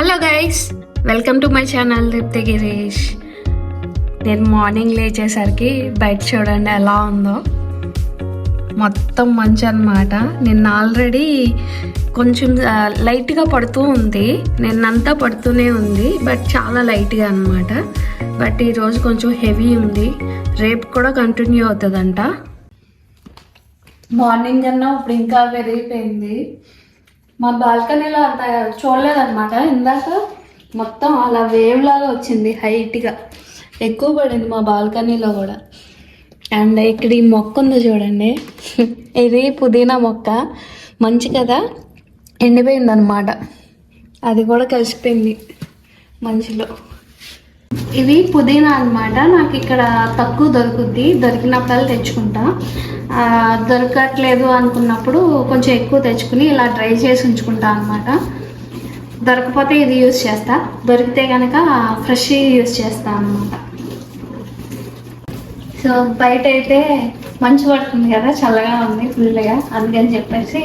Hello guys welcome to my channel Deepti Girish నేను morning లేచేసరికి బయట చూడండి ఎలా ఉందో. మొత్తం మంచు అనమాట నిన్న ఆల్రెడీ కొంచెం లైట్గా పడుతూ ఉంది. నిన్నంతా పడుతూనే ఉంది బట్ చాలా లైట్గా అనమాట బట్ ఈరోజు కొంచెం హెవీ ఉంది. రేపు కూడా కంటిన్యూ అవుతుందంట. మార్నింగ్ కన్నా ఇప్పుడు ఇంకా పెరిగిపోయింది మా బాల్కనీలో అంత చూడలేదన్నమాట. ఇందాక మొత్తం అలా వేవ్ లాగా వచ్చింది హైట్గా ఎక్కువ పడింది మా బాల్కనీలో కూడా. అండ్ ఇక్కడ ఈ మొక్క ఉందో చూడండి. ఇది పుదీనా మొక్క. మంచి కదా? ఎండిపోయింది అనమాట అది కూడా కలిసిపోయింది. మంచిలో. ఇవి పుదీనా అన్నమాట. నాకు ఇక్కడ తక్కువ దొరుకుద్ది. దొరికినప్పుడల్లా తెచ్చుకుంటా. దొరకట్లేదు అనుకున్నప్పుడు కొంచెం ఎక్కువ తెచ్చుకుని ఇలా డ్రై చేసి ఉంచుకుంటా అనమాట దొరకపోతే ఇది యూస్ చేస్తా. దొరికితే కనుక ఫ్రెష్ యూస్ చేస్తా అనమాట సో బయట అయితే మంచు పడుతుంది కదా చల్లగా ఉంది ఫుల్గా. అందుకని చెప్పేసి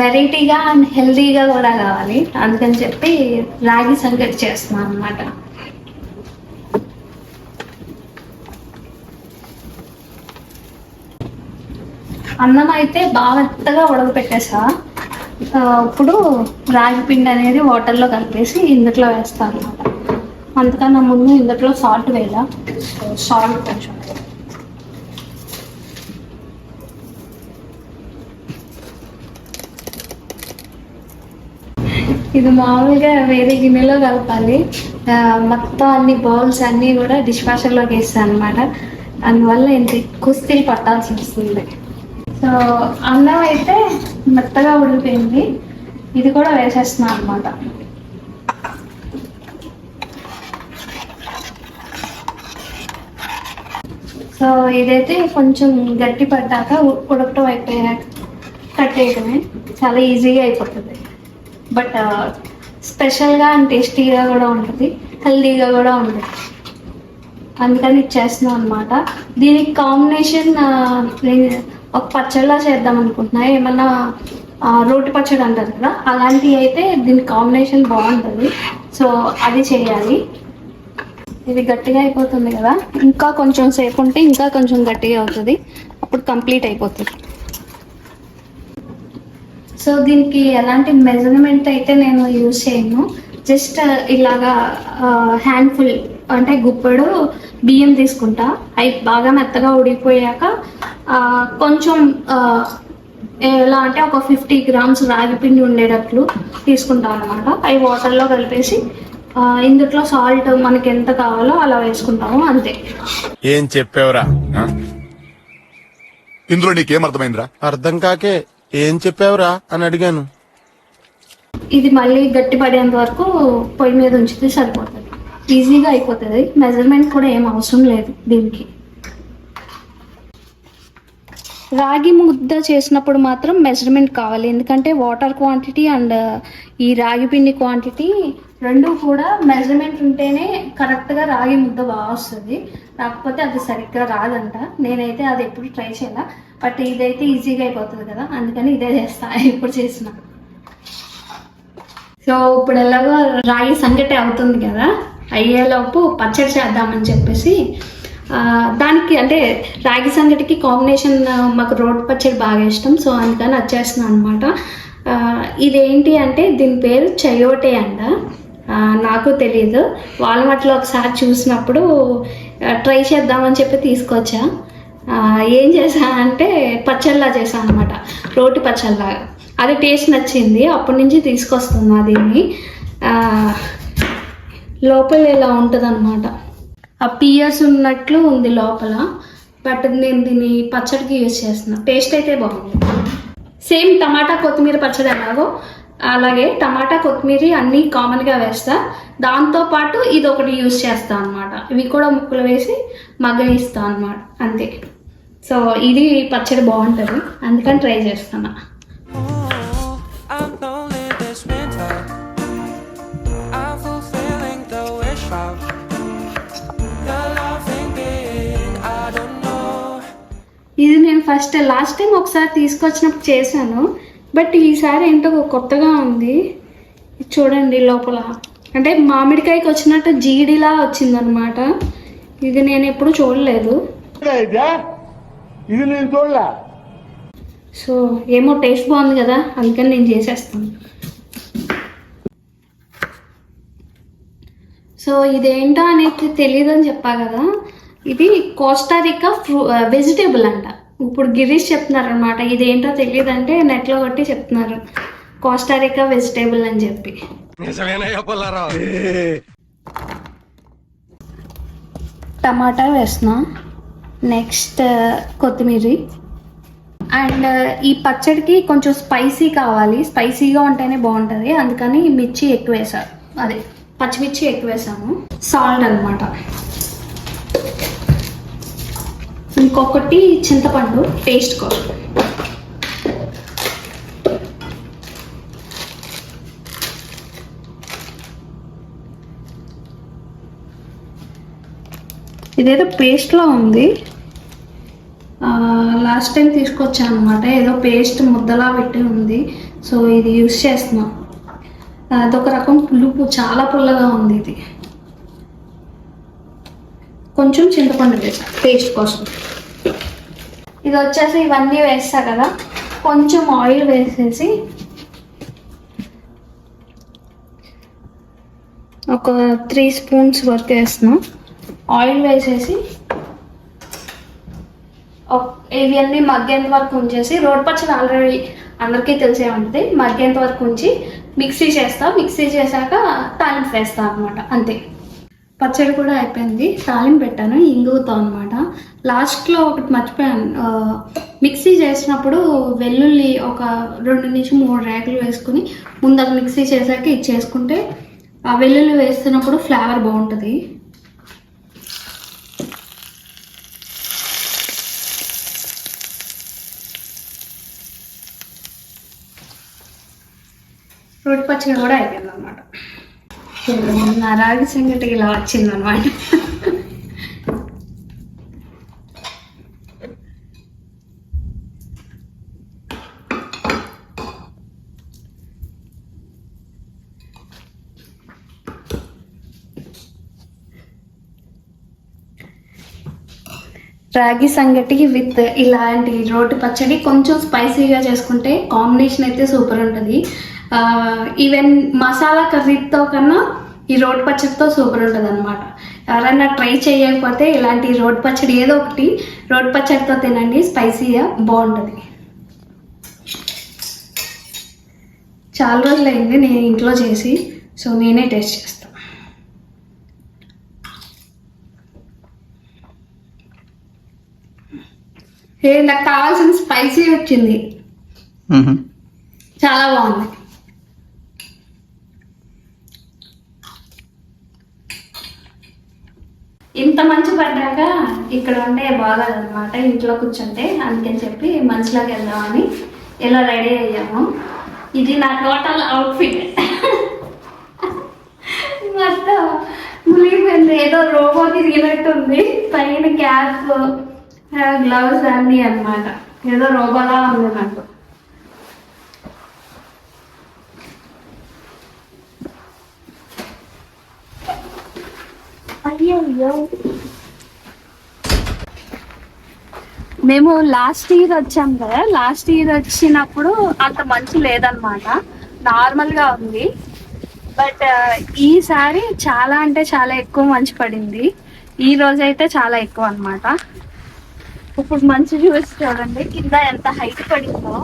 వెరైటీగా అండ్ హెల్దీగా కూడా కావాలి. అందుకని చెప్పి రాగి సంగటి చేస్తున్నాను అనమాట అన్నం అయితే బాగా మెత్తగా ఉడకపెట్టేసా ఇప్పుడు రాగి పిండి అనేది వాటర్లో కలిపేసి ఇందులో వేస్తాను అనమాట అంతకన్నా ముందు ఇందులో సాల్ట్ వేయాల? సాల్ట్ కొంచెం. ఇది మామూలుగా వేరే గిన్నెలో కలపాలి. మొత్తం అన్ని బౌల్స్ అన్నీ కూడా డిష్ వాషర్లోకి వేస్తాను అనమాట అందువల్ల ఇంత కుస్తీలు పట్టాల్సి వస్తుంది. సో అన్నం అయితే మెత్తగా ఉడికిపోయింది ఇది కూడా వేసేస్తున్నాను అనమాట సో ఇదైతే కొంచెం గట్టి పడ్డాక ఉడకటం అయిపోయాక కట్టేయడమే చాలా ఈజీగా అయిపోతుంది. బట్ స్పెషల్గా అండ్ టేస్టీగా కూడా ఉంటుంది. హెల్దీగా కూడా ఉంటుంది. అందుకని ఇచ్చేస్తున్నాం అనమాట దీనికి కాంబినేషన్ ఒక పచ్చడిలా చేద్దాం అనుకుంటున్నా. ఏమన్నా రోటి పచ్చడి అంటారు కదా అలాంటివి అయితే దీని కాంబినేషన్ బాగుంటుంది. సో అది చేయాలి. ఇది గట్టిగా అయిపోతుంది కదా? ఇంకా కొంచెం సేపు ఉంటే ఇంకా కొంచెం గట్టిగా అవుతుంది. అప్పుడు కంప్లీట్ అయిపోతుంది. సో దీనికి ఎలాంటి మెజర్మెంట్ అయితే నేను యూజ్ చేయను. జస్ట్ ఇలాగా హ్యాండ్ఫుల్ అంటే గుప్పెడు బియ్యం తీసుకుంటా. అవి బాగా మెత్తగా ఉడికిపోయాక కొంచెం ఎలా అంటే ఒక ఫిఫ్టీ గ్రామ్స్ రాగి పిండి ఉండేటట్లు తీసుకుంటాను అనమాట అవి వాటర్లో కలిపేసి ఆ, ఇందులో సాల్ట్ మనకి ఎంత కావాలో అలా వేసుకుంటాము అంతే. ఏం చెప్పావురా? ఇందులో నీకేం అర్థమైందిరా? అర్థం కాకే ఏం చెప్పావురా అని అడిగాను. ఇది మళ్ళీ గట్టి పడేంత వరకు పొయ్యి మీద ఉంచితే సరిపోతుంది. ఈజీగా అయిపోతుంది. మెజర్మెంట్ కూడా ఏం అవసరం లేదు దీనికి. రాగి ముద్ద చేసినప్పుడు మాత్రం మెజర్మెంట్ కావాలి. ఎందుకంటే వాటర్ క్వాంటిటీ అండ్ ఈ రాగి పిండి క్వాంటిటీ రెండు కూడా మెజర్మెంట్ ఉంటేనే కరెక్ట్గా రాగి ముద్ద బాగా వస్తుంది. కాకపోతే అది సరిగ్గా రాదంట. నేనైతే అది ఎప్పుడు ట్రై చేయాల. బట్ ఇదైతే ఈజీగా అయిపోతుంది కదా. అందుకని ఇదే చేస్తా. ఇప్పుడు చేసిన. సో ఇప్పుడు ఎలాగో రాగి సంగటి అవుతుంది కదా. అయ్యేలోపు పచ్చడి చేద్దామని చెప్పేసి దానికి అంటే రాగి సంగటికి కాంబినేషన్ మాకు రోడ్ పచ్చడి బాగా ఇష్టం. సో అందుకని వచ్చేస్తున్నాను అనమాట ఇదేంటి అంటే దీని పేరు చయోటే అంట. నాకు తెలియదు వాల్మార్ట్లో ఒకసారి చూసినప్పుడు ట్రై చేద్దామని చెప్పి తీసుకొచ్చా. ఏం చేశాను అంటే పచ్చళ్ళలా చేశాను అనమాట రోటి పచ్చళ్ళ. అది టేస్ట్ నచ్చింది. అప్పటి నుంచి తీసుకొస్తున్నా దీన్ని. లోపల ఇలా ఉంటుంది అనమాట ఆ పియర్స్ ఉన్నట్లు ఉంది లోపల బట్ నేను దీన్ని పచ్చడికి యూజ్ చేస్తున్నా. టేస్ట్ అయితే బాగుంది. సేమ్ టమాటా కొత్తిమీర పచ్చడి ఎలాగో అలాగే టమాటా కొత్తిమీర అన్నీ కామన్గా వేస్తా. దాంతో పాటు ఇది ఒకటి యూజ్ చేస్తా అనమాట ఇవి కూడా ముక్కలు వేసి మగ్గనిస్తా అనమాట అంతే. సో ఇది పచ్చడి బాగుంటుంది. అందుకని ట్రై చేస్తున్నా. ఫస్ట్ లాస్ట్ టైం ఒకసారి తీసుకొచ్చినప్పుడు చేశాను. బట్ ఈసారి ఏంటో కొత్తగా ఉంది. చూడండి లోపల. అంటే మామిడికాయకి వచ్చినట్టు జీడిలా వచ్చిందనమాట ఇది నేను ఎప్పుడు చూడలేదు. ఇది నేను చూడలే. సో ఏమో టేస్ట్ బాగుంది కదా అందుకని నేను చేసేస్తాను. సో ఇదేంటో అనేది తెలియదు అని చెప్పా కదా. ఇది కోస్టారికా ఫ్రూ వెజిటేబుల్ అంట. ఇప్పుడు గిరీష్ చెప్తున్నారు అనమాట ఇదేంటో తెలియదు అంటే నెట్లో కొట్టి చెప్తున్నారు. కోస్టారికా వెజిటేబుల్ అని చెప్పి. టమాటా వేస్తున్నా. నెక్స్ట్ కొత్తిమీర. అండ్ ఈ పచ్చడికి కొంచెం స్పైసీ కావాలి. స్పైసీగా ఉంటేనే బాగుంటుంది. అందుకని మిర్చి ఎక్కువ అదే పచ్చిమిర్చి ఎక్కువ వేసాము. సాల్ట్ అనమాట ఇంకొకటి చింతపండు టేస్ట్ కోసం ఇదేదో పేస్ట్లో ఉంది. లాస్ట్ టైం తీసుకొచ్చాను అనమాట ఏదో పేస్ట్ ముద్దలా పెట్టి ఉంది. సో ఇది యూస్ చేస్తున్నాం. అదొక రకం పులుపు. చాలా పుల్లగా ఉంది ఇది. కొంచెం చింతపండు వేసా. పేస్ట్ కోసం. ఇది వచ్చేసి ఇవన్నీ వేస్తా కదా. కొంచెం ఆయిల్ వేసేసి ఒక త్రీ స్పూన్స్ వరకు వేస్తున్నాం. ఆయిల్ వేసేసి ఒక- ఇవన్నీ మగ్గేంత వరకు ఉంచేసి రోడ్ పచ్చడి ఆల్రెడీ అందరికీ తెలిసే ఉంటుంది. మగ్గేంత వరకు ఉంచి మిక్సీ చేస్తా. మిక్సీ చేశాక తాలింపు వేస్తా అనమాట అంతే. పచ్చడి కూడా అయిపోయింది. తాలింపు పెట్టాను. ఇంగుతో అనమాట లాస్ట్లో ఒకటి మర్చిపోయాను. మిక్సీ చేసినప్పుడు వెల్లుల్లి ఒక రెండు నుంచి మూడు రేకులు వేసుకుని ముందర మిక్సీ చేశాక ఇది చేసుకుంటే ఆ వెల్లుల్లి వేస్తున్నప్పుడు ఫ్లేవర్ బాగుంటుంది. రోటి పచ్చడి కూడా అయిపోయింది అనమాట నా రాగి సంగటి ఇలా వచ్చిందనమాట అనమాట రాగి సంగటి విత్ ఇలాంటి రోటి పచ్చడి కొంచెం స్పైసీగా చేసుకుంటే కాంబినేషన్ అయితే సూపర్ ఉంటుంది. ఈవెన్ మసాలా కర్రీతో కన్నా ఈ రోడ్ పచ్చడితో సూపర్ ఉంటుంది అనమాట ఎవరైనా ట్రై చేయకపోతే ఇలాంటి రోడ్ పచ్చడి ఏదో ఒకటి రోడ్ పచ్చడితో తినండి స్పైసీగా బాగుంటుంది. చాలా రోజులు అయింది నేను ఇంట్లో చేసి సో నేనే టేస్ట్ చేస్తాను ఏ నాకు కావాల్సిన స్పైసీ వచ్చింది. చాలా బాగుంది. ఇంత మంచి పడ్డాక ఇక్కడ ఉండే బాగాలన్నమాట ఇంట్లో కూర్చుంటే అందుకని చెప్పి మంచిలోకి వెళ్దామని ఇలా రెడీ అయ్యాము. ఇది నా టోటల్ అవుట్ఫిట్. మొత్తం మునిగిపోయింది. ఏదో రోబో తిరిగినట్టు ఉంది పైన క్యాప్ గ్లౌస్ అన్నీ అన్నమాట. ఏదో రోబోలా ఉంది నాకు. మేము లాస్ట్ ఇయర్ వచ్చాం కదా. లాస్ట్ ఇయర్ వచ్చినప్పుడు అంత మంచి లేదనమాట నార్మల్గా ఉంది. బట్ ఈసారి చాలా అంటే చాలా ఎక్కువ మంచు పడింది. ఈ రోజు అయితే చాలా ఎక్కువ అన్నమాట. ఇప్పుడు మంచు చూసి చూడండి. కింద ఎంత హైట్ పడిందో.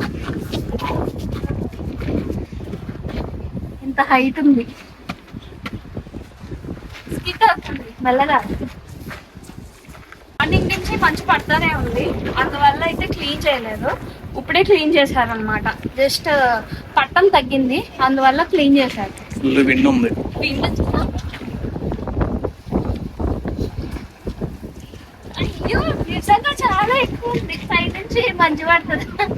ఎంత హైట్ ఉంది. స్కిట్ అవుతుంది. మెల్లగా. మార్నింగ్ నుంచి మంచు పడుతూనే ఉంది. అందువల్ల అయితే క్లీన్ చేయలేదు. ఇప్పుడే క్లీన్ చేశారనమాట జస్ట్ పట్టం తగ్గింది. అందువల్ల క్లీన్ చేశారు. విండ్ ఉంది Wind వచ్చిందా? అయ్యో నిజంగా చాలా ఎక్కువ ఉంది. సైడ్ నుంచి మంచు పడుతుంది.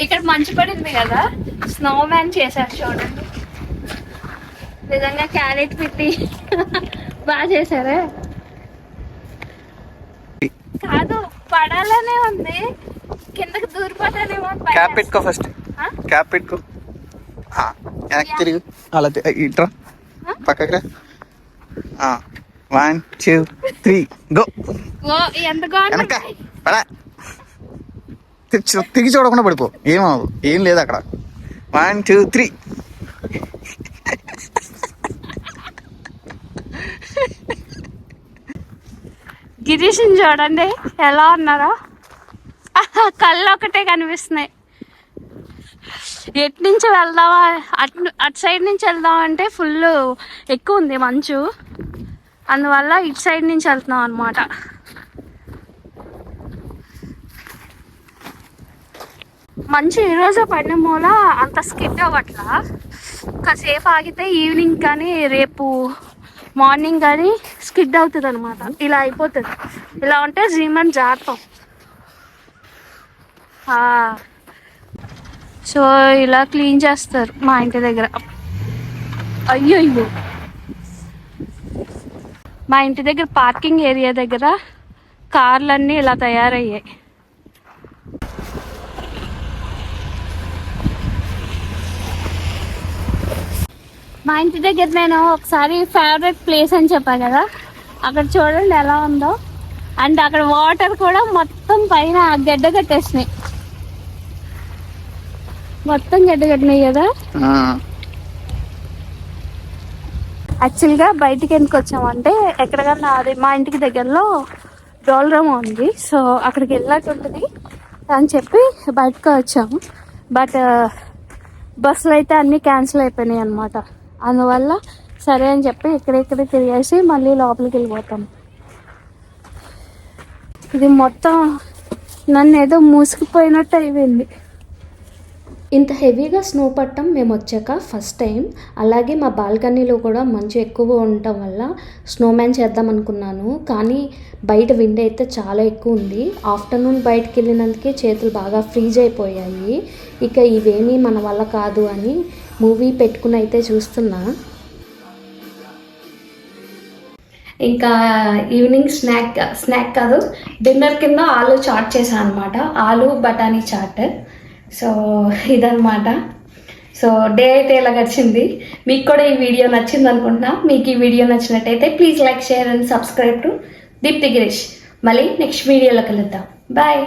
ఇక్కడ మంచు పడింది కదా. స్నో మ్యాన్ చేశారు చూడండి. నిజంగా క్యారెట్ పెట్టి బాగా చేశారే. కాదు పడాలనే ఉంది. కిందకి దూరిపోతానేమో క్యాప్ పెట్టుకో ఫస్ట్? క్యాప్ పెట్టుకో. వెనక్కి తిరుగు. అలా తి- ఇట్రా. పక్కకి రా. వన్ టూ త్రీ గో వెనక పడా తిరిగి చూడకుండా పడిపో. ఏమవు ఏం లేదు అక్కడ. వన్ టూ త్రీ గిరీష్ని చూడండి ఎలా ఉన్నారో. కళ్ళు ఒకటే కనిపిస్తున్నాయి. ఎటు నుంచి వెళ్దామా అటు అటు సైడ్ నుంచి వెళ్దాం అంటే ఫుల్ ఎక్కువ ఉంది మంచు. అందువల్ల ఇటు సైడ్ నుంచి వెళ్తున్నాం అనమాట మంచి ఈరోజు పడిన మూల అంత స్కిడ్ అవ్వట్లా. కాసేపు ఆగితే ఈవినింగ్ కానీ రేపు మార్నింగ్ కానీ స్కిడ్ అవుతుంది అనమాట ఇలా అయిపోతుంది. ఇలా ఉంటే జీమన్ జాతం ఆ. సో ఇలా క్లీన్ చేస్తారు మా ఇంటి దగ్గర. అయ్యో అయ్యో మా ఇంటి దగ్గర పార్కింగ్ ఏరియా దగ్గర కార్లన్నీ ఇలా తయారయ్యాయి. మా ఇంటి దగ్గర నేను ఒకసారి ఫేవరెట్ ప్లేస్ అని చెప్పా కదా అక్కడ చూడండి ఎలా ఉందో. అండ్ అక్కడ వాటర్ కూడా మొత్తం పైన గడ్డ కట్టేసినాయి. మొత్తం గడ్డ కట్టినాయి కదా? యాక్చువల్గా బయటికి ఎందుకు వచ్చామంటే ఎక్కడికన్నా అదే మా ఇంటికి దగ్గరలో డోల్రమ్ ఉంది. సో అక్కడికి వెళ్ళినట్టు ఉంటుంది అని చెప్పి బయటకు వచ్చాము. బట్ బస్సులు అయితే అన్నీ క్యాన్సిల్ అయిపోయినాయి అనమాట అందువల్ల సరే అని చెప్పి ఇక్కడెక్కడ తిరిగేసి మళ్ళీ లోపలికి వెళ్ళిపోతాం. ఇది మొత్తం నన్ను ఏదో మూసుకుపోయినట్టు అయిపోయింది. ఇంత హెవీగా స్నో పట్టడం మేము వచ్చాక ఫస్ట్ టైం. అలాగే మా బాల్కనీలో కూడా మంచు ఎక్కువ ఉండటం వల్ల స్నోమ్యాన్ చేద్దాం అనుకున్నాను కానీ బయట విండ్ అయితే చాలా ఎక్కువ ఉంది. ఆఫ్టర్నూన్ బయటకు వెళ్ళినందుకే చేతులు బాగా ఫ్రీజ్ అయిపోయాయి. ఇక ఇవేమీ మన వల్ల కాదు అని మూవీ పెట్టుకుని అయితే చూస్తున్నా. ఇంకా ఈవినింగ్ స్నాక్ స్నాక్ కాదు డిన్నర్ కింద ఆలు చాట్ చేశాను అనమాట ఆలు బఠానీ చాట్. సో ఇదనమాట సో డే అయితే ఇలా గడిచింది. మీకు కూడా ఈ వీడియో నచ్చింది అనుకుంటున్నా. మీకు ఈ వీడియో నచ్చినట్టయితే please like share and subscribe to Deepti Girish. మళ్ళీ నెక్స్ట్ వీడియోలో కలుద్దాం. బాయ్.